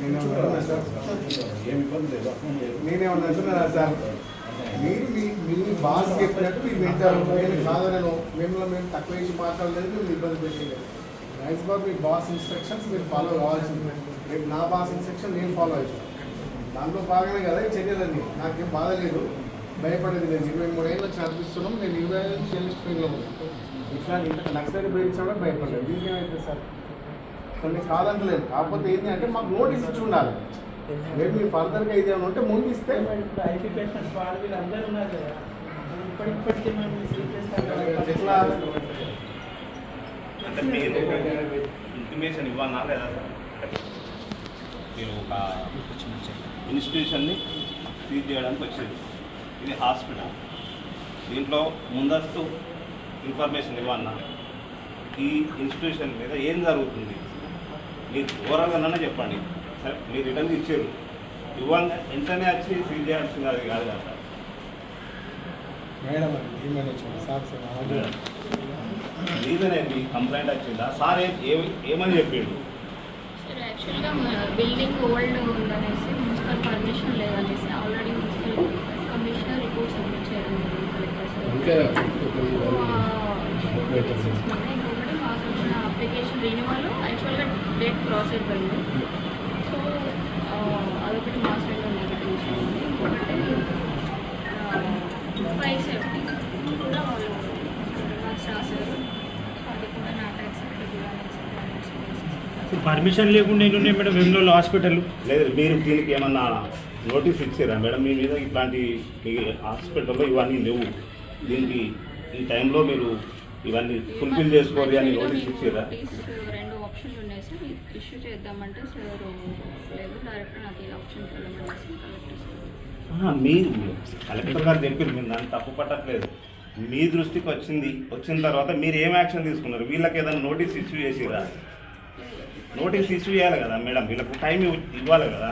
నేనేమన్నా సార్? ఏం ఇబ్బంది లేదు సార్ మీరు మీ మీ బాస్ చెప్పినట్టు మీరు వింటారు నేను కాదనను మిమ్మల్ని మేము తక్కువ వేసి మాట్లాడలేదు మీరు ఇబ్బంది పెట్టలేదు. రైస్ బాబు మీ బాస్ ఇన్స్ట్రక్షన్స్ మీరు ఫాలో కావాల్సింది. రేపు నా బాస్ ఇన్స్ట్రక్షన్ నేను ఫాలో అవుతాను దాంట్లో బాగానే కదా ఈ చర్యలన్నీ. నాకేం బాధ లేదు. భయపడేది లేదు. ఇరవై మూడు ఏళ్ళు చదివిస్తున్నాం నేను ఇరవై ఐదు నుంచి ఎల్లి ఉన్నాను. ఇట్లా ఇంత నక్సలైట్ బెదిరించడం భయపడలేదు. దీనికి ఏమైతే సార్? కొన్ని కాదంటలేదు. కాకపోతే ఏంటి అంటే మాకు నోటీస్ ఇచ్చి ఉండాలి. రేపు మీరు ఫర్దర్గా ఇది ఏమైనా ఉంటే ముందు ఇస్తే. అంటే మీరు ఇంటిమేషన్ ఇవ్వనా లేదా? సార్? మీరు ఒక ఇన్స్టిట్యూషన్ని సీజ్ చేయడానికి వచ్చింది. ఇది హాస్పిటల్ దీంట్లో ముందస్తు ఇన్ఫర్మేషన్ ఇవ్వన్నా ఈ ఇన్స్టిట్యూషన్ మీద ఏం జరుగుతుంది? మీరు ఓవరాల్గానే చెప్పండి. సరే మీరు రిటర్న్ ఇచ్చారు ఇవ్వంగా వెంటనే వచ్చి సీజ్ చేయాల్సింది అది కాదు కదా సార్. మేడం రీజన్ ఏంటి కంప్లైంట్ వచ్చిందా? సార్ ఏమని చెప్పిండు సార్ యాక్చువల్గా బిల్డింగ్ ఓల్డ్ ఉందనేసి municipal permission లేదనేసి already municipal commissioner report submit చేయడం జరిగింది కలెక్టర్ సార్ ఇంకా ఇంకొకటి మాకు వచ్చిన అప్లికేషన్ రెన్యువల్ యాక్చువల్గా డేట్ క్రాస్ అయిపోయింది సో అదొకటి మా సైడ్ నెగటివ్ ఇష్యూ ఉంది. ఇంకొకటి ఫైర్ సేఫ్టీ కూడా వాళ్ళు నాకు రాశారు. అది కూడా నా ట్యాక్స్ పర్మిషన్ లేకుండా ఎన్ని ఉన్నాయి మేడం? వెమ్లోలో హాస్పిటల్ లేదు మీరు దీనికి ఏమన్నా నోటీస్ ఇచ్చారా? మేడం మీ మీద ఇట్లాంటి హాస్పిటల్లో ఇవన్నీ లేవు. దీనికి ఈ టైంలో మీరు ఇవన్నీ ఫుల్ఫిల్ చేసుకోరు అని నోటీస్ ఇచ్చారా? ఆప్షన్లు ఉన్నాయి సార్ ఇష్యూ చేద్దామంటే సార్ లేదు డైరెక్ట్ నాకు ఈ ఆప్షన్ కలెక్టర్ మీరు కలెక్టర్ గారు చెప్పారు మీరు దాన్ని తప్పు పట్టట్లేదు. మీ దృష్టికి వచ్చింది వచ్చిన తర్వాత మీరు ఏం యాక్షన్ తీసుకున్నారు? వీళ్ళకి ఏదైనా నోటీస్ ఇష్యూ చేసిరా? నోటీస్ ఇష్యూ చేయాలి కదా మేడం వీళ్ళకు టైం ఇవ్వాలి కదా.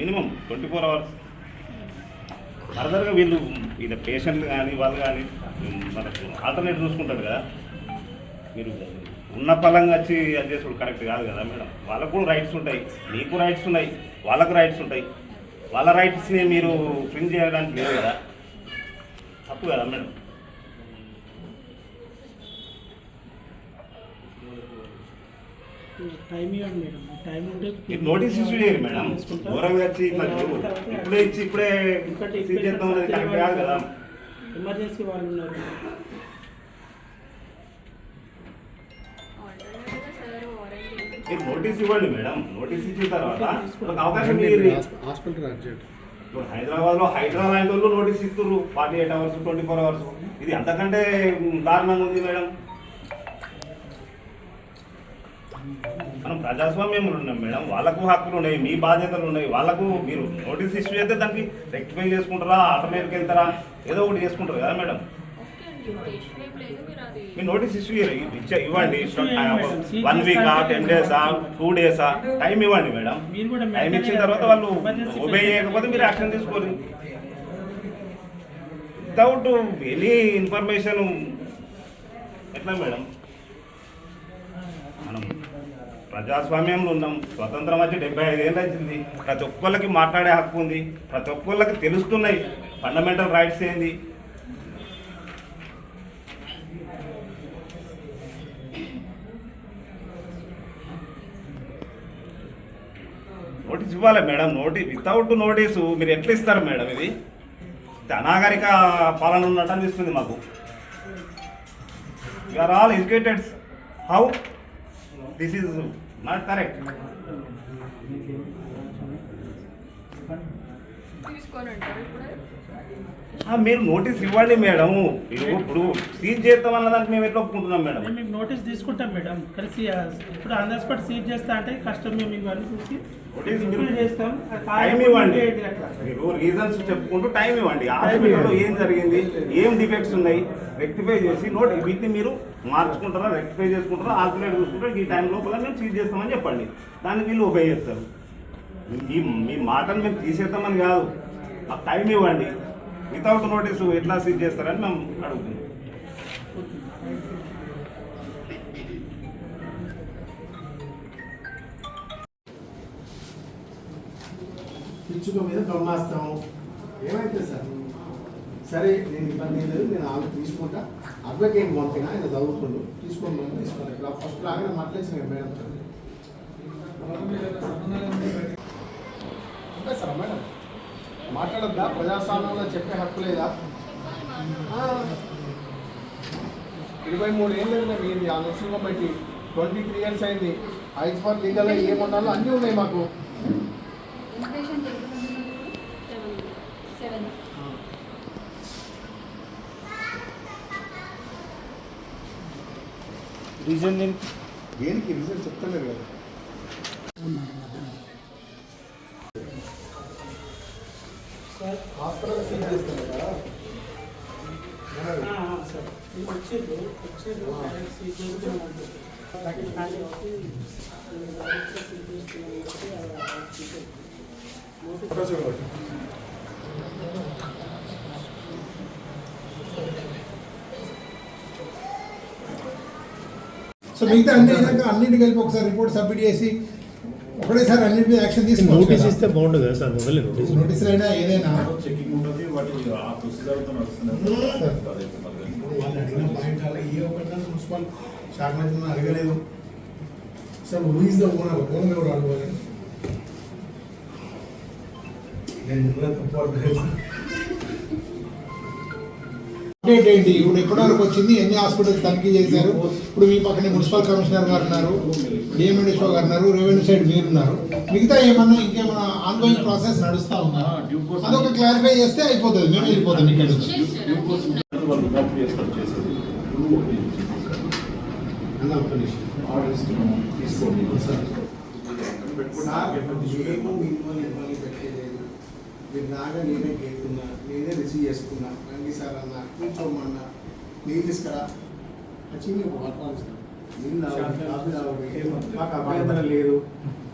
Minimum twenty four hours. ఫర్దర్గా వీళ్ళు వీళ్ళ పేషెంట్లు కానీ వాళ్ళు కానీ మనకు ఆల్టర్నేట్ చూసుకుంటారు కదా. మీరు ఉన్న పలంగా వచ్చి అది చేసుడు కరెక్ట్ కాదు కదా మేడం వాళ్ళకు కూడా రైట్స్ ఉంటాయి మీకు రైట్స్ ఉన్నాయి వాళ్ళకు రైట్స్ ఉంటాయి వాళ్ళ రైట్స్ని మీరు ఫ్రింగ్ చేయడానికి లేదు కదా తప్పు కదా మేడం నోటీస్ ఇష్యూ చేయరు మేడం దూరంగా వచ్చి. ఇప్పుడే ఇచ్చి ఇప్పుడే చేద్దాం కరెక్ట్ కాదు కదా ఎమర్జెన్సీ వాళ్ళు ఉన్నారు మీరు నోటీస్ ఇవ్వండి మేడం. నోటీస్ ఇచ్చిన తర్వాత అవకాశం మీరు హాస్పిటల్ ఇప్పుడు హైదరాబాద్లో హైదరా లాంటి వాళ్ళు నోటీస్ ఇస్తున్నారు forty eight hours twenty four hours ఇది అంతకంటే దారుణంగా ఉంది మేడం. మనం ప్రజాస్వామ్యంలో ఉన్నాం మేడం. వాళ్ళకు హక్కులు ఉన్నాయి మీ బాధ్యతలు ఉన్నాయి. వాళ్ళకు మీరు నోటీస్ ఇష్యూ చేస్తే దానికి రెక్టిఫై చేసుకుంటారా ఆల్టర్నేట్కి వెళ్తారా? ఏదో ఒకటి చేసుకుంటారు కదా మేడం. మీరు నోటీస్ ఇష్యూ ఇచ్చే ఇవ్వండి. వన్ వీకా టెన్ డేసా టూ డేసా టైం ఇవ్వండి మేడం. టైం ఇచ్చిన తర్వాత వాళ్ళు ఒబే చేయకపోతే మీరు యాక్షన్ తీసుకోరు వితౌట్ ఎనీ ఇన్ఫర్మేషన్ ఎట్లా మేడం? మనం ప్రజాస్వామ్యంలో ఉన్నాం. స్వతంత్రం వచ్చి డెబ్బై ఐదు ఏళ్ళు వచ్చింది ప్రతి ఒక్కళ్ళకి మాట్లాడే హక్కు ఉంది. ప్రతి ఒక్కళ్ళకి తెలుస్తున్నాయి. ఫండమెంటల్ రైట్స్ ఏంది? నోటీస్ ఇవ్వాలి మేడం. నోటీస్ వితౌట్ నోటీసు మీరు ఎట్లా ఇస్తారు మేడం ఇది? అనాగరిక పాలన ఉన్నట్టు అనిపిస్తుంది మాకు. Are all educateds how this is not correct తీసుకొని ఇప్పుడు. మీరు నోటీస్ ఇవ్వండి మేడం. ఇప్పుడు సీజ్ చేద్దాం అన్న దానికి మేము ఎట్లా ఒప్పుకుంటున్నాం మేడం? మేము నోటీస్ తీసుకుంటాం మేడం. కలిసి ఇప్పుడు ఆన్ ద స్పాట్ సీజ్ చేస్తా అంటే కష్టం మేము ఇవన్నీ చూసి చేస్తాం. టైం ఇవ్వండి. మీరు రీజన్స్ చెప్పుకుంటూ టైం ఇవ్వండి. హాస్పిటల్లో ఏం జరిగింది ఏం డిఫెక్ట్స్ ఉన్నాయి రెక్టిఫై చేసి నోట్ వీటిని మీరు మార్చుకుంటారా రెక్టిఫై చేసుకుంటారా ఆల్టర్నేట్ చూసుకుంటారా ఈ టైం లోపల మేము సీజ్ చేస్తామని చెప్పండి. దానికి వీళ్ళు మీ మీ మాటను మేము తీసేద్దామని కాదు. ఆ టైం ఇవ్వండి. వితౌట్ నోటీసు ఎట్లా సీజ్ చేస్తారని మేము అడుగుతున్నాం. పిచ్చుక మీద బ్రహ్మాస్త్రం ఏమైతే సార్? సరే నేను ఇబ్బంది ఏం లేదు నేను ఆమె తీసుకుంటా. అడ్వకేట్ పంపిన ఆయన చదువుకుంటూ తీసుకొని పోయి తీసుకున్నాను ఇక్కడ ఫస్ట్ లాగానే మాట్లాడించిన మేడం సార్ మేడం? మాట్లాడద్దా? ప్రజాస్వామ్యంలో చెప్పే హక్కు లేదా. ఇరవై మూడు ఏళ్ళు మీరు ఆ నర్సింగ్ బట్టి ట్వంటీ త్రీ ఇయర్స్ అయింది. ఐదు ఫర్ లీగల్ ఏమన్నాలో అన్నీ ఉన్నాయి మాకు. రీజన్ దేనికి రిజల్ట్ చెప్తలేదు కదా. హాస్పిటల్ సీట్ కదా చూడవచ్చు సో మిగతా అన్ని అయినాక అన్నింటి కలిపి ఒకసారి రిపోర్ట్ సబ్మిట్ చేసి ఒకటేసారి అన్నింటి మీద యాక్షన్ తీసుకోవచ్చు నోటీస్. ఇస్తే బాగుంటుంది కదా సార్ మొదలు నోటీస్? నోటీసులు అయినా ఏదైనా చెకింగ్ ఉంటుంది వాటి ఆ ప్రొసీజర్తో నడుస్తున్నారు వాళ్ళు అడిగిన పాయింట్ అలా ఏ ఒక్కటి మున్సిపల్ శాఖ మంత్రి అడగలేదు. Sir who is the owner owner ఎవరు అడగాలి నేను తప్పు అడగలేదు అప్డేట్ ఏంటి? ఇప్పుడు ఎప్పటి వరకు వచ్చింది? ఎన్ని హాస్పిటల్స్ తనిఖీ చేశారు? ఇప్పుడు మీ పక్కనే మున్సిపల్ కమిషనర్ గారు ఉన్నారు డిఎంఎన్ఎస్ఓ గారు ఉన్నారు రెవెన్యూ సైడ్ మీరు ఉన్నారు మిగతా ఏమన్నా ఇంకేమన్నా ఆన్గోయింగ్ ప్రాసెస్ నడుస్తా ఉందా? అదొక క్లారిఫై చేస్తే అయిపోతుంది. మేము వెళ్ళిపోతాం ఇక్కడ నుంచి. మీరు నాగా నేనే కేకున్నా నేనే రిసీవ్ చేసుకున్నా. రండి సార్ అన్న కూర్చోమన్నా. నీళ్ళు తీసుకురా. వచ్చి మీకు తాగండి. మాకు అభ్యంతరం లేదు.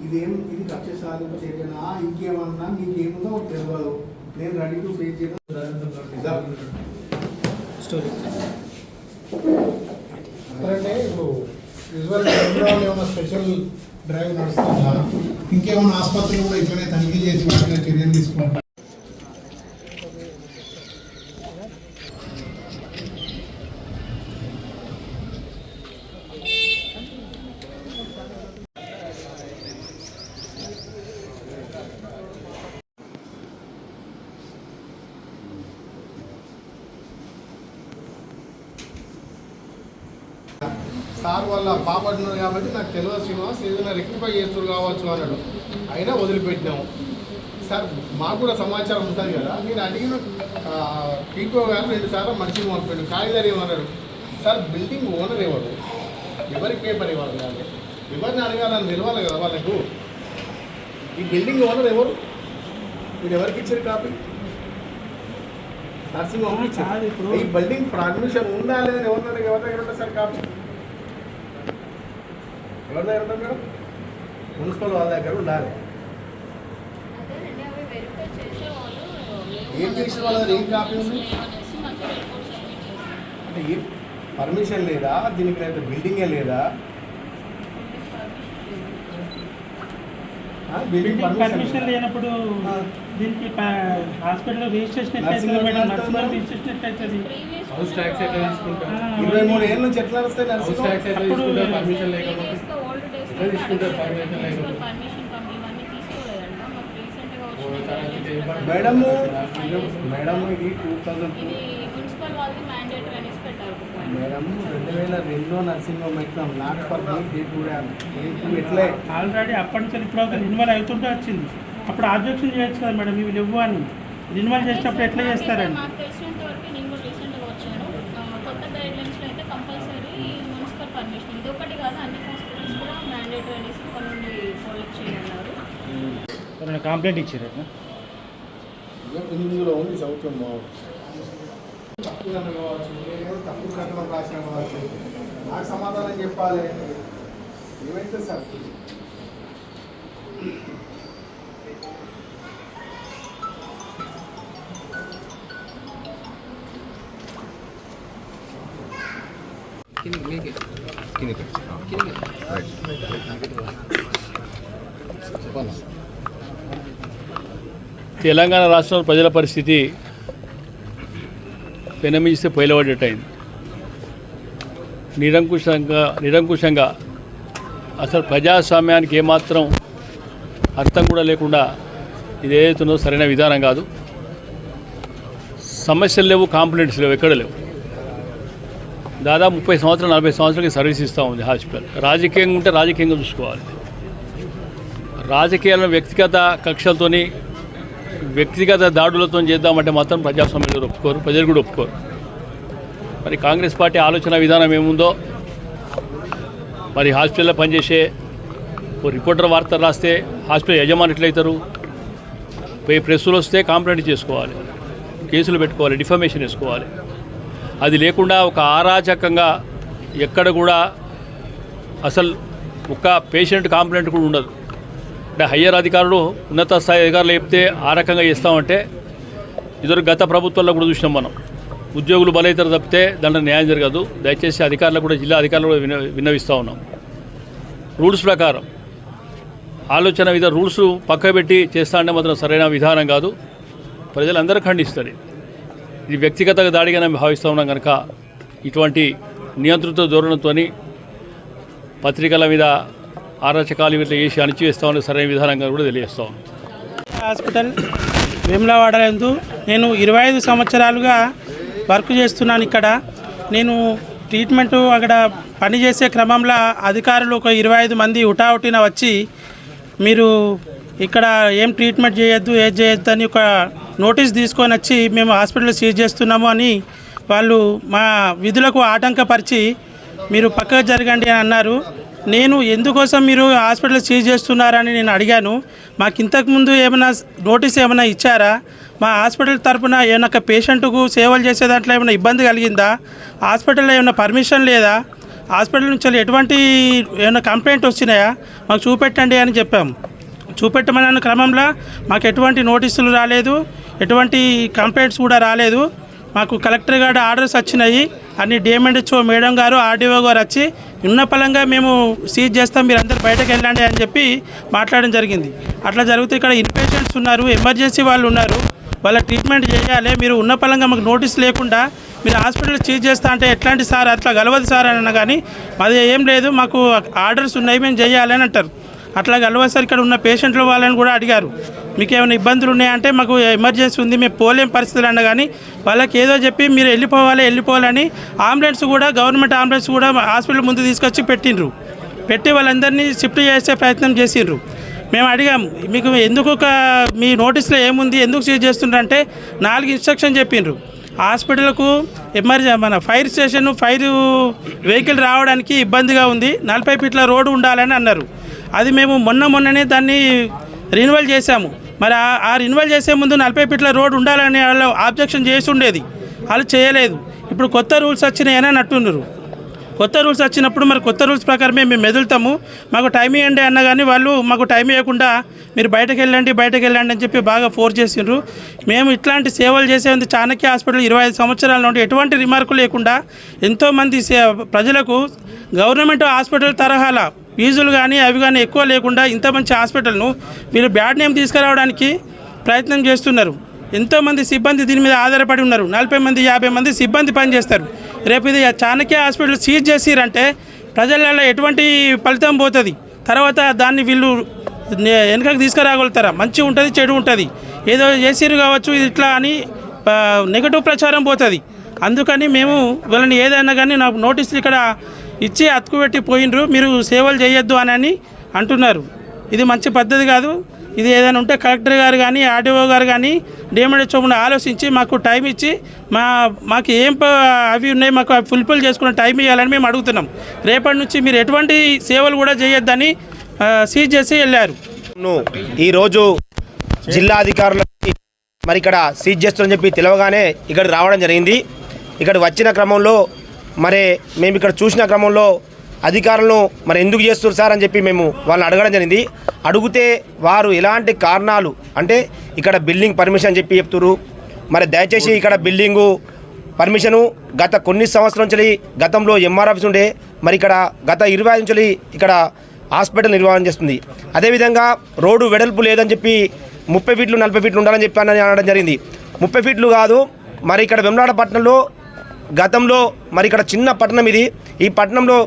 ఇదేం ఇది కక్ష సాధింపు చర్యనా ఇంకేమన్నా? నీకేముందో తెలియదు నేను రెడీ టు ఫేస్ చేయడం స్టోరీ అంటే ఇప్పుడు యూజువల్ ఏమైనా స్పెషల్ డ్రైవ్ నడుస్తుందా? ఇంకేమైనా ఆసుపత్రులు కూడా ఇట్లనే తనిఖీ చేసి చర్యలు తీసుకుంటారు? వాళ్ళ పాపడున్నారు కాబట్టి నాకు తెలియదు శ్రీనివాస్ ఏదైనా రెక్టిఫై చేస్తారు కావచ్చు అన్నాడు. అయినా వదిలిపెట్టినాము. సార్ మాకు కూడా సమాచారం ఉంటుంది కదా. నేను అడిగిన పీకో గారు రెండు సార్లు మనిషిని పంపాడు. కాగిదారు ఏమన్నాడు సార్ బిల్డింగ్ ఓనర్ ఎవరు? ఎవరికి పేపర్ ఇవ్వాలి కానీ ఎవరిని అడగాలని నిలవాలి కదా వాళ్ళకు. ఈ బిల్డింగ్ ఓనర్ ఎవరు? మీరు ఎవరికి ఇచ్చారు కాపీ నర్సింగ్ హోమ్. ఈ బిల్డింగ్ పర్మిషన్ ఉందా లేదా ఎవరి దగ్గర ఎవరి దగ్గర ఉంటుంది సార్ కాపీ ఎవరి దగ్గర ఉంటుంది మేడం? మున్సిపల్ వాళ్ళ దగ్గర ఉండాలి. ఏం చేసిన వాళ్ళ దగ్గర ఏం కాపీ ఉంది? అంటే ఏం? పర్మిషన్ లేదా? దీనికి లేదా బిల్డింగే లేదా? Building permission? లేనప్పుడు దీనికి హాస్పిటల్ రిజిస్ట్రేషన్ ఇరవై మూడు ఏళ్ళ నుంచి ఎట్లా వస్తాయి నర్సింగ్ పర్మిషన్ లేకపోతే ఇది మేడం ఇది టూ థౌజండ్. మేడం రెండు వేల రెండులో నర్సింగ్ హోమ్ ఎక్కినాం నాట్ ఫర్ డే టూ ఎట్లే? ఆల్రెడీ అప్పటి నుంచి ఇప్పుడు ఒక రిన్యువల్ అవుతుంటే వచ్చింది. అప్పుడు ఆబ్జెక్షన్ చేయొచ్చు కదా మేడం ఇవి ఇవ్వు అని. రిన్యువల్ చేసేటప్పుడు ఎట్లా చేస్తారండి చేయన్నారు కంప్లైంట్ ఇచ్చారు. ఎనిమిదిలో ఉంది బాగుంది తప్పు కన్నా కావచ్చు నేనేమో తప్పు కథనం రాసిన కావచ్చు నాకు సమాధానం చెప్పాలి ఏమైతే సార్ చెప్పాలా తెలంగాణ రాష్ట్రంలో ప్రజల పరిస్థితి పెనమిస్తే పొయలబడ్డట్టయింది నిరంకుశంగా నిరంకుశంగా అసలు ప్రజాస్వామ్యానికి ఏమాత్రం అర్థం కూడా లేకుండా ఇది ఏదైతుందో సరైన విధానం కాదు. సమస్యలు లేవు కాంప్లైంట్స్ లేవు ఎక్కడ లేవు. దాదాపు ముప్పై సంవత్సరాలు నలభై సంవత్సరాలకి సర్వీస్ ఇస్తూ ఉంది హాస్పిటల్. రాజకీయంగా ఉంటే రాజకీయంగా చూసుకోవాలి. రాజకీయాలను వ్యక్తిగత కక్షలతోని వ్యక్తిగత దాడులతో చేద్దామంటే మాత్రం ప్రజాస్వామ్యంలో ఒప్పుకోరు ప్రజలు కూడా ఒప్పుకోరు. మరి కాంగ్రెస్ పార్టీ ఆలోచన విధానం ఏముందో? మరి హాస్పిటల్లో పనిచేసే ఓ రిపోర్టర్ వార్త రాస్తే హాస్పిటల్ యజమాని ఎట్లయితారు? పోయి ప్రెస్సులు వస్తే కాంప్లైంట్ చేసుకోవాలి కేసులు పెట్టుకోవాలి డిఫమేషన్ వేసుకోవాలి. అది లేకుండా ఒక అరాచకంగా ఎక్కడ కూడా అసలు ఒక పేషెంట్ కాంప్లైంట్ కూడా ఉండదు. అంటే హయ్యర్ అధికారులు ఉన్నత స్థాయి అధికారులు చెప్తే ఆ రకంగా ఇస్తామంటే ఇద్దరు గత ప్రభుత్వాల్లో కూడా చూసినాం మనం. ఉద్యోగులు బలైతారు తప్పితే దాంట్లో న్యాయం జరగదు. దయచేసి అధికారులకు కూడా జిల్లా అధికారులు కూడా విన విన్నవిస్తూ ఉన్నాం. రూల్స్ ప్రకారం ఆలోచన విధ రూల్స్ పక్క పెట్టి చేస్తా అంటే మాత్రం సరైన విధానం కాదు. ప్రజలందరూ ఖండిస్తారు. ఇది. ఇది వ్యక్తిగత దాడిగా మేము భావిస్తూ ఉన్నాం కనుక ఇటువంటి నియంత్రిత ధోరణితో పత్రికల మీద ఆరచకాలు ఇట్లా చేసి అణిచివేస్తామని సరైన విధానంగా కూడా తెలియజేస్తా ఉన్నాం. హాస్పిటల్ వేములవాడలందు నేను ఇరవై ఐదు సంవత్సరాలుగా వర్క్ చేస్తున్నాను ఇక్కడ. నేను ట్రీట్మెంట్ అక్కడ పనిచేసే క్రమంలో అధికారులు ఒక ఇరవై ఐదు మంది ఉటావుటిన వచ్చి మీరు ఇక్కడ ఏం ట్రీట్మెంట్ చేయొద్దు ఏది చేయొద్దు అని ఒక నోటీస్ తీసుకొని వచ్చి మేము హాస్పిటల్ సీజ్ చేస్తున్నాము అని వాళ్ళు మా విధులకు ఆటంకపరిచి మీరు పక్కకు జరగండి అని అన్నారు. నేను ఎందుకోసం మీరు హాస్పిటల్ సీజ్ చేస్తున్నారని నేను అడిగాను. మాకు ఇంతకుముందు ఏమైనా నోటీస్ ఏమైనా ఇచ్చారా? మా హాస్పిటల్ తరపున ఏమైనా పేషెంట్కు సేవలు చేసే దాంట్లో ఏమైనా ఇబ్బంది కలిగిందా? హాస్పిటల్లో ఏమైనా పర్మిషన్ లేదా? హాస్పిటల్ నుంచి ఎటువంటి ఏమైనా కంప్లైంట్ వచ్చినాయా? మాకు చూపెట్టండి అని చెప్పాము. చూపెట్టమన్న క్రమంలో మాకు ఎటువంటి నోటీసులు రాలేదు. ఎటువంటి కంప్లైంట్స్ కూడా రాలేదు. మాకు కలెక్టర్ గారు ఆర్డర్స్ వచ్చినాయి. అన్ని డిఎంఎండ్హెచ్ఓ మేడం గారు ఆర్డీఓ గారు వచ్చి ఉన్న పలంగా మేము సీజ్ చేస్తాం మీరు అందరు బయటకు వెళ్ళండి అని చెప్పి మాట్లాడడం జరిగింది. అట్లా జరిగితే ఇక్కడ ఇన్పేషెంట్స్ ఉన్నారు ఎమర్జెన్సీ వాళ్ళు ఉన్నారు. వాళ్ళ ట్రీట్మెంట్ చేయాలి. మీరు ఉన్న పలంగా మాకు నోటీస్ లేకుండా మీరు హాస్పిటల్ చీజ్ చేస్తా అంటే ఎట్లాంటి సార్ అట్లా గలవదు సార్ అని కానీ మాది ఏం లేదు మాకు ఆర్డర్స్ ఉన్నాయి మేము చేయాలని అంటారు. అట్లా గలవదు సార్ ఇక్కడ ఉన్న పేషెంట్లు వాళ్ళని కూడా అడిగారు. మీకు ఏమైనా ఇబ్బందులు ఉన్నాయంటే మాకు ఎమర్జెన్సీ ఉంది మేము పోలేని పరిస్థితులు అన్న కానీ వాళ్ళకి ఏదో చెప్పి మీరు వెళ్ళిపోవాలి వెళ్ళిపోవాలని అంబులెన్స్ కూడా గవర్నమెంట్ అంబులెన్స్ కూడా హాస్పిటల్ ముందు తీసుకొచ్చి పెట్టిండ్రు. పెట్టి వాళ్ళందరినీ షిఫ్ట్ చేసే ప్రయత్నం చేసిండ్రు. మేము అడిగాము మీకు ఎందుకు ఒక మీ నోటీస్లో ఏముంది ఎందుకు సీజ్ చేస్తుండ్రంటే నాలుగు ఇన్స్ట్రక్షన్ చెప్పిండ్రు. హాస్పిటల్కు ఎమర్జెన్సీ మన ఫైర్ స్టేషన్ ఫైర్ వెహికల్ రావడానికి ఇబ్బందిగా ఉంది నలభై ఫీట్ల రోడ్డు ఉండాలని అన్నారు. అది మేము మొన్న మొన్ననే దాన్ని రినివల్ చేశాము. మరి ఆ- ఆ రినివల్ చేసే ముందు నలభై ఫీట్ల రోడ్డు ఉండాలని వాళ్ళు ఆబ్జెక్షన్ చేసి ఉండేది. వాళ్ళు చేయలేదు. ఇప్పుడు కొత్త రూల్స్ వచ్చినాయని అని అంటున్నారు కొత్త రూల్స్ వచ్చినప్పుడు మరి కొత్త రూల్స్ ప్రకారమే మేము మెదులుతాము. మాకు టైం ఇవ్వండి అన్న కానీ వాళ్ళు మాకు టైం ఇవ్వకుండా మీరు బయటకు వెళ్ళండి బయటకు వెళ్ళండి అని చెప్పి బాగా ఫోర్స్ చేసిండ్రు. మేము ఇట్లాంటి సేవలు చేసేందుకు చాణక్య హాస్పిటల్ ఇరవై ఐదు సంవత్సరాల నుండి ఎటువంటి రిమార్కు లేకుండా ఎంతోమంది సే ప్రజలకు గవర్నమెంట్ హాస్పిటల్ తరహాల ఫీజులు కానీ అవి కానీ ఎక్కువ లేకుండా ఇంత మంచి హాస్పిటల్ను వీళ్ళు బ్యాడ్ నేమ్ తీసుకురావడానికి ప్రయత్నం చేస్తున్నారు. ఎంతోమంది సిబ్బంది దీని మీద ఆధారపడి ఉన్నారు. నలభై మంది యాభై మంది సిబ్బంది పనిచేస్తారు రేపు ఇది చాణక్య హాస్పిటల్ సీజ్ చేసిరంటే ప్రజలలో ఎటువంటి ఫలితం పోతుంది? తర్వాత దాన్ని వీళ్ళు నే- వెనకకి తీసుకురాగలుగుతారా? మంచి ఉంటుంది చెడు ఉంటుంది? ఏదో చేసిరు కావచ్చు ఇట్లా అని నెగటివ్ ప్రచారం పోతుంది. అందుకని మేము వీళ్ళని ఏదైనా కానీ నాకు నోటీసులు ఇక్కడ ఇచ్చి అతుకుపెట్టి పోయినరు మీరు సేవలు చేయొద్దు అని అని అంటున్నారు. ఇది మంచి పద్ధతి కాదు. ఇది ఏదైనా ఉంటే కలెక్టర్ గారు కానీ ఆర్డీఓ గారు కానీ డిఎండి ముందు ఆలోచించి మాకు టైం ఇచ్చి మా మాకు ఏం అవి ఉన్నాయి మాకు ఫుల్ఫిల్ చేసుకున్న టైం ఇవ్వాలని మేము అడుగుతున్నాం. రేపటి నుంచి మీరు ఎటువంటి సేవలు కూడా చేయొద్దని సీజ్ చేసి వెళ్ళారు. ఈరోజు జిల్లా అధికారులకి మరి ఇక్కడ సీజ్ చేస్తుందని చెప్పి తెలవగానే ఇక్కడ రావడం జరిగింది. ఇక్కడ వచ్చిన క్రమంలో మరి మేము ఇక్కడ చూసిన క్రమంలో అధికారులను మరి ఎందుకు చేస్తారు సార్ అని చెప్పి మేము వాళ్ళని అడగడం జరిగింది. అడిగితే వారు ఎలాంటి కారణాలు అంటే ఇక్కడ బిల్డింగ్ పర్మిషన్ చెప్పి చెప్తున్నారు మరి దయచేసి ఇక్కడ బిల్డింగు పర్మిషను గత కొన్ని సంవత్సరం నుంచి గతంలో ఎంఆర్ ఆఫీస్ ఉండే మరి ఇక్కడ గత ఇరవై ఐదు నుంచి ఇక్కడ హాస్పిటల్ నిర్వహణ చేస్తుంది. అదేవిధంగా రోడ్డు వెడల్పు లేదని చెప్పి ముప్పై ఫీట్లు నలభై ఫీట్లు ఉండాలని చెప్పానని అనడం జరిగింది. ముప్పై ఫీట్లు కాదు మరి ఇక్కడ వెమ్లాడ పట్టణంలో గతంలో మరి ఇక్కడ చిన్న పట్టణం ఇది. ఈ పట్టణంలో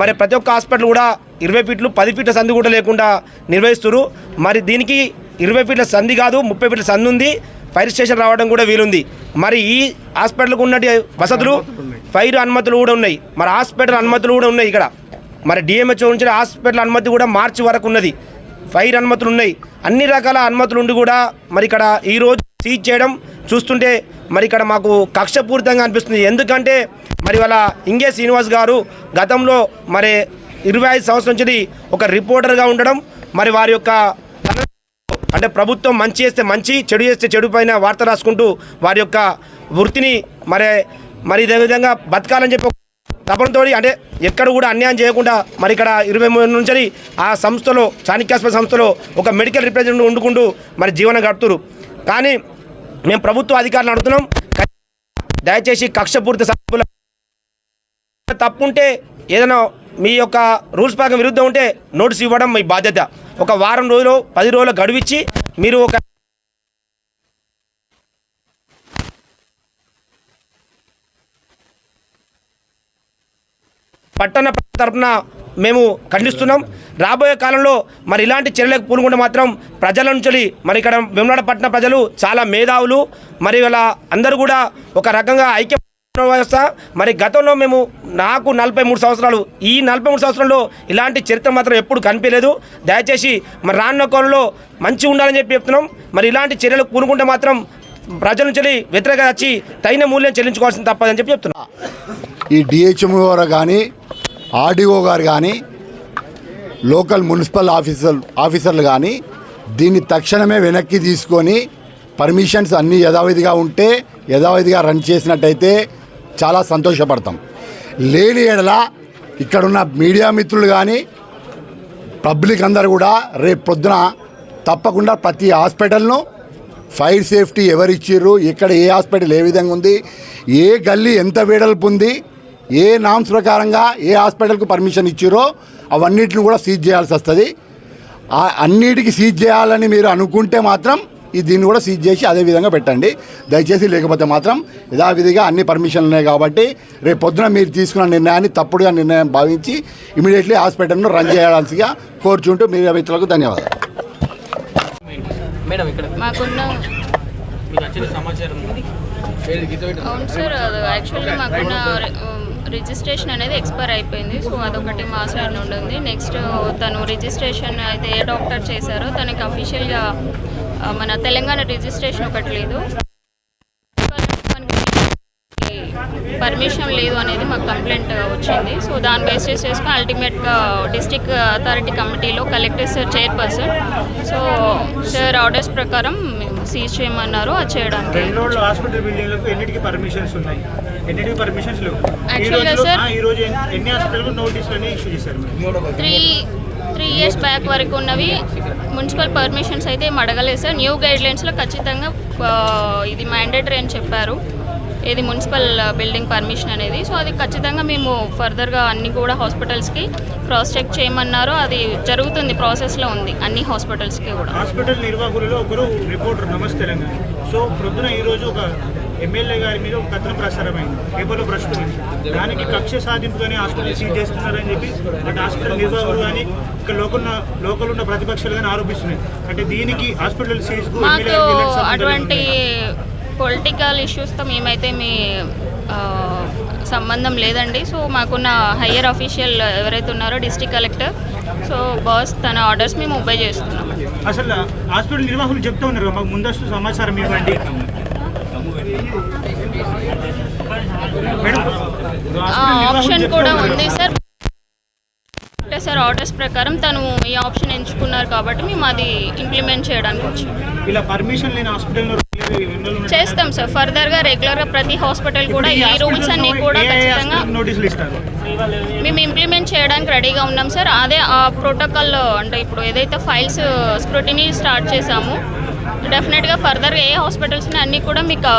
మరి ప్రతి ఒక్క హాస్పిటల్ కూడా ఇరవై ఫీట్లు పది ఫీట్ల సంధి కూడా లేకుండా నిర్వహిస్తున్నారు మరి దీనికి ఇరవై ఫీట్ల సంధి కాదు ముప్పై ఫీట్ల సంధి ఉంది. ఫైర్ స్టేషన్ రావడం కూడా వీలుంది. మరి ఈ హాస్పిటల్కు ఉన్నటి వసతులు ఫైర్ అనుమతులు కూడా ఉన్నాయి. మరి హాస్పిటల్ అనుమతులు కూడా ఉన్నాయి ఇక్కడ. మరి డిఎంహెచ్ఓ నుంచి హాస్పిటల్ అనుమతి కూడా మార్చి వరకు ఉన్నది. ఫైర్ అనుమతులు ఉన్నాయి. అన్ని రకాల అనుమతులు ఉండి కూడా మరి ఇక్కడ ఈరోజు సీజ్ చేయడం చూస్తుంటే మరి ఇక్కడ మాకు కక్షపూరితంగా అనిపిస్తుంది. ఎందుకంటే మరి వాళ్ళ ఇంగే శ్రీనివాస్ గారు గతంలో మరి ఇరవై ఐదు సంవత్సరం నుంచి ఒక రిపోర్టర్గా ఉండడం మరి వారి యొక్క అంటే ప్రభుత్వం మంచి చేస్తే మంచి చెడు చేస్తే చెడు పైన వార్త రాసుకుంటూ వారి యొక్క వృత్తిని మరి మరి ఇదే విధంగా బతకాలని చెప్పి తపనతో అంటే ఎక్కడ కూడా అన్యాయం చేయకుండా మరి ఇక్కడ ఇరవై మూడు నుంచి ఆ సంస్థలో చాణక్యాస్పద సంస్థలో ఒక మెడికల్ రిప్రజెంటెంట్ వండుకుంటూ మరి జీవనం గడుపుతురు. కానీ మేము ప్రభుత్వ అధికారులు అడుగుతున్నాం. దయచేసి కక్షపూరిత సభ్యుల తప్పుంటే ఏదైనా మీ యొక్క రూల్స్ ప్రకారం విరుద్ధం ఉంటే నోటీస్ ఇవ్వడం మీ బాధ్యత. ఒక వారం రోజులు పది రోజులు గడువిచ్చి మీరు ఒక పట్టణ తరపున మేము ఖండిస్తున్నాం. రాబోయే కాలంలో మరి ఇలాంటి చర్యలకు పూనుకుంటే మాత్రం ప్రజల నుంచి మరి ఇక్కడ వెమ్లాడ పట్టణ ప్రజలు చాలా మేధావులు. మరి వాళ్ళ అందరూ కూడా ఒక రకంగా ఐక్య వ్యవస్థ. మరి గతంలో మేము నాకు నలభై మూడు సంవత్సరాలు ఈ నలభై మూడు సంవత్సరంలో ఇలాంటి చరిత్ర మాత్రం ఎప్పుడు కనిపించలేదు. దయచేసి మరి రానున్న కోణంలో మంచిగా ఉండాలని చెప్పి చెప్తున్నాం. మరి ఇలాంటి చర్యలకు పూనుకుంటే మాత్రం ప్రజల నుంచి వ్యతిరేకత వచ్చి తగిన మూల్యం చెల్లించుకోవాల్సింది తప్పదని చెప్పి చెప్తున్నా. ఈ డిహెచ్ఎం ద్వారా కానీ ఆర్డీఓ గారు కానీ లోకల్ మున్సిపల్ ఆఫీసర్ ఆఫీసర్లు కానీ దీన్ని తక్షణమే వెనక్కి తీసుకొని పర్మిషన్స్ అన్నీ యథావిధిగా ఉంటే యథావిధిగా రన్ చేసినట్టయితే చాలా సంతోషపడతాం. లేని ఎడల ఇక్కడున్న మీడియా మిత్రులు కానీ పబ్లిక్ అందరు కూడా రేపు పొద్దున తప్పకుండా ప్రతి హాస్పిటల్ను ఫైర్ సేఫ్టీ ఎవరిచ్చిర్రు ఇక్కడ ఏ హాస్పిటల్ ఏ విధంగా ఉంది ఏ గల్లీ ఎంత వెడల్పు ఉంది ఏ నామ్స్ ప్రకారంగా ఏ హాస్పిటల్కు పర్మిషన్ ఇచ్చిరో అవన్నిటిని కూడా సీజ్ చేయాల్సి వస్తుంది. ఆ అన్నిటికీ సీజ్ చేయాలని మీరు అనుకుంటే మాత్రం ఈ దీన్ని కూడా సీజ్ చేసి అదే విధంగా పెట్టండి. దయచేసి లేకపోతే మాత్రం యథావిధిగా అన్ని పర్మిషన్లు ఉన్నాయి కాబట్టి రేపు పొద్దున మీరు తీసుకున్న నిర్ణయాన్ని తప్పుడుగా నిర్ణయం భావించి ఇమీడియట్లీ హాస్పిటల్ను రన్ చేయాల్సిగా కోరుచుంటూ మీ మిత్రులకు ధన్యవాదాలు. మేడం ఇక్కడ మాకున్న సమాచారం అవును సార్ యాక్చువల్గా మాకున్న రిజిస్ట్రేషన్ అనేది ఎక్స్పైర్ అయిపోయింది. సో అదొకటి మా సైడ్ ఉంది. నెక్స్ట్ తను రిజిస్ట్రేషన్ అయితే ఏ డాక్టర్ చేశారో తనకి అఫీషియల్గా మన తెలంగాణ రిజిస్ట్రేషన్ ఒకటి లేదు. పర్మిషన్ లేదు అనేది మాకు కంప్లైంట్ వచ్చింది. సో దాన్ని బేస్ చేసుకుని అల్టిమేట్గా డిస్టిక్ అథారిటీ కమిటీలో collector sir chairperson so sir orders ప్రకారం సీజ్ చేయమన్నారు. అది చేయడానికి ఎన్నిటికి పర్మిషన్స్ లేవు. ఈ రోజు ఈ రోజు ఎన్- ఎన్ని హాస్పిటల్ నోటీసులని ఇష్యూ చేశారు త్రీ త్రీ ఇయర్స్ బ్యాక్ వరకు ఉన్నవి మున్సిపల్ పర్మిషన్స్ అయితే ఏం అడగలేదు సార్ న్యూ గైడ్లైన్స్లో ఖచ్చితంగా ఇది మ్యాండేటరీ అని చెప్పారు. ఇది మున్సిపల్ బిల్డింగ్ పర్మిషన్ అనేది. సో అది ఖచ్చితంగా మేము ఫర్దర్గా అన్ని కూడా హాస్పిటల్స్కి క్రాస్ చెక్ చేయమన్నారు. అది జరుగుతుంది ప్రాసెస్లో ఉంది అన్ని హాస్పిటల్స్కి కూడా. హాస్పిటల్ నిర్వాహకులలో ఒకరు రిపోర్టర్ నమస్తే సో ప్రొద్దున ఈ రోజు ఒక ఎమ్మెల్యే గారి మీద ఒక కథనం ప్రసారమైంది. పేపర్లో ప్రచురమైంది దానికి కక్ష సాధింపుగానే హాస్పిటల్ సీజ్ చేస్తున్నారని చెప్పి అటు హాస్పిటల్ నిర్వాహకులు కానీ ఇక్కడ లోకల్ ఉన్న లోకల్ ఉన్న ప్రతిపక్షాలు కానీ ఆరోపిస్తున్నాయి. అంటే దీనికి హాస్పిటల్ సీజ్కు సంబంధం అటువంటి? పొలిటికల్ ఇష్యూస్తో మేమైతే మీ సంబంధం లేదండి. సో మాకున్న హయ్యర్ అఫీషియల్ ఎవరైతే ఉన్నారో డిస్ట్రిక్ట్ కలెక్టర్ సో బాస్ తన ఆర్డర్స్ మేము ఒబే చేస్తున్నాం. అసలు హాస్పిటల్ నిర్వాహకులు చెప్తూ ఉన్నారు మాకు ముందస్తు సమాచారం ఇవ్వండి. ఆప్షన్ కూడా ఉంది సార్ సార్ ఆర్డర్స్ ప్రకారం తను ఈ ఆప్షన్ ఎంచుకున్నారు కాబట్టి మేము అది ఇంప్లిమెంట్ చేయడానికి వచ్చాం. ఇలా పర్మిషన్ లేని హాస్పిటల్లో చేస్తాం సార్ ఫర్దర్గా రెగ్యులర్గా ప్రతి హాస్పిటల్ కూడా ఈ రూల్స్ అన్నీ కూడా ఖచ్చితంగా మేము ఇంప్లిమెంట్ చేయడానికి రెడీగా ఉన్నాం సార్ అదే ఆ ప్రోటోకాల్లో అంటే ఇప్పుడు ఏదైతే ఫైల్స్ స్క్రూటినీ స్టార్ట్ చేసామో డెఫినెట్గా ఫర్దర్గా ఏ హాస్పిటల్స్ అన్నీ కూడా మీకు